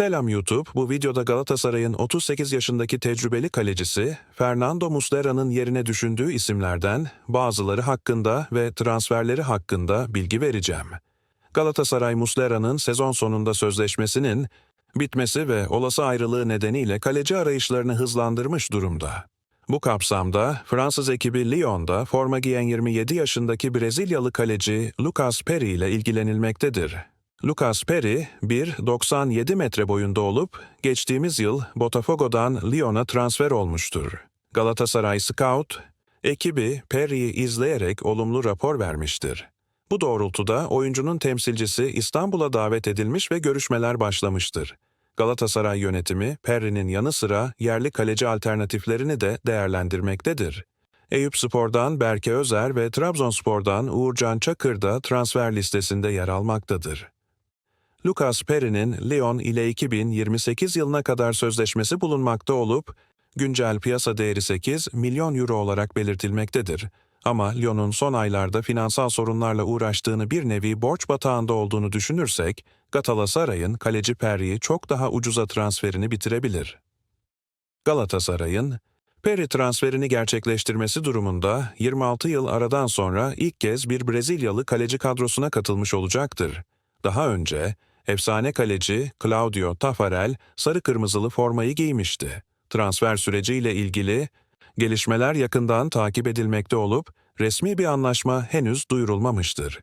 Selam YouTube, bu videoda Galatasaray'ın 38 yaşındaki tecrübeli kalecisi Fernando Muslera'nın yerine düşündüğü isimlerden bazıları hakkında ve transferleri hakkında bilgi vereceğim. Galatasaray Muslera'nın sezon sonunda sözleşmesinin bitmesi ve olası ayrılığı nedeniyle kaleci arayışlarını hızlandırmış durumda. Bu kapsamda Fransız ekibi Lyon'da forma giyen 27 yaşındaki Brezilyalı kaleci Lucas Perry ile ilgilenilmektedir. Lucas Perry 1.97 metre boyunda olup geçtiğimiz yıl Botafogo'dan Lyon'a transfer olmuştur. Galatasaray Scout, ekibi Perry'i izleyerek olumlu rapor vermiştir. Bu doğrultuda oyuncunun temsilcisi İstanbul'a davet edilmiş ve görüşmeler başlamıştır. Galatasaray yönetimi Perry'nin yanı sıra yerli kaleci alternatiflerini de değerlendirmektedir. Eyüp Spor'dan Berke Özer ve Trabzonspor'dan Uğurcan Çakır da transfer listesinde yer almaktadır. Lucas Perry'nin Lyon ile 2028 yılına kadar sözleşmesi bulunmakta olup, güncel piyasa değeri 8 milyon euro olarak belirtilmektedir. Ama Lyon'un son aylarda finansal sorunlarla uğraştığını bir nevi borç batağında olduğunu düşünürsek, Galatasaray'ın kaleci Perry'i çok daha ucuza transferini bitirebilir. Galatasaray'ın Perry transferini gerçekleştirmesi durumunda 26 yıl aradan sonra ilk kez bir Brezilyalı kaleci kadrosuna katılmış olacaktır. Daha önce efsane kaleci Claudio Taffarel sarı kırmızılı formayı giymişti. Transfer süreciyle ilgili gelişmeler yakından takip edilmekte olup resmi bir anlaşma henüz duyurulmamıştır.